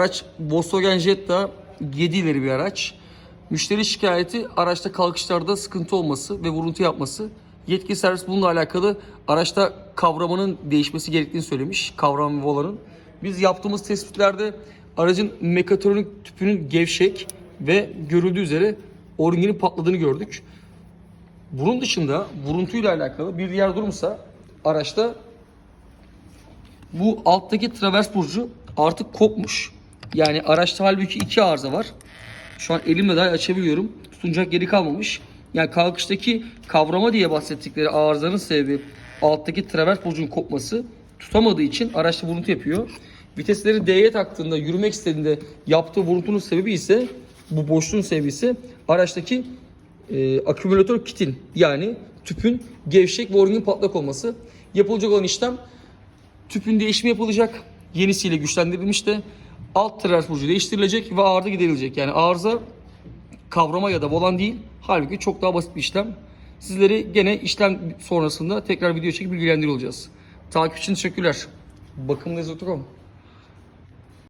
Araç Volkswagen Jetta 7 ileri bir araç. Müşteri şikayeti araçta kalkışlarda sıkıntı olması ve vuruntu yapması. Yetkili servis bununla alakalı araçta kavramanın değişmesi gerektiğini söylemiş. Kavram ve volanın. Biz yaptığımız tespitlerde aracın mekatronik tüpünün gevşek ve görüldüğü üzere oringinin patladığını gördük. Bunun dışında vuruntuyla alakalı bir diğer durumsa araçta bu alttaki travers burcu artık kopmuş. Yani araçta halbuki iki arıza var. Şu an elimle dahi açabiliyorum. Tutunacak geri kalmamış. Yani kalkıştaki kavrama diye bahsettikleri arızanın sebebi alttaki travers burcunun kopması. Tutamadığı için araçta vuruntu yapıyor. Vitesleri D'ye taktığında yürümek istediğinde yaptığı vuruntunun sebebi ise bu boşluğun sebebi ise araçtaki e, akümülatör kitin yani tüpün gevşek ve oringin patlak olması. Yapılacak olan işlem Tüpün değişimi yapılacak. Yenisiyle güçlendirilmiş de alt travers burcu değiştirilecek ve arıza giderilecek. Yani arıza kavrama ya da volan değil. Halbuki çok daha basit bir işlem. Sizleri gene işlem sonrasında tekrar video çekip bilgilendiriyor olacağız. Takip için teşekkürler. Bakımdayız.com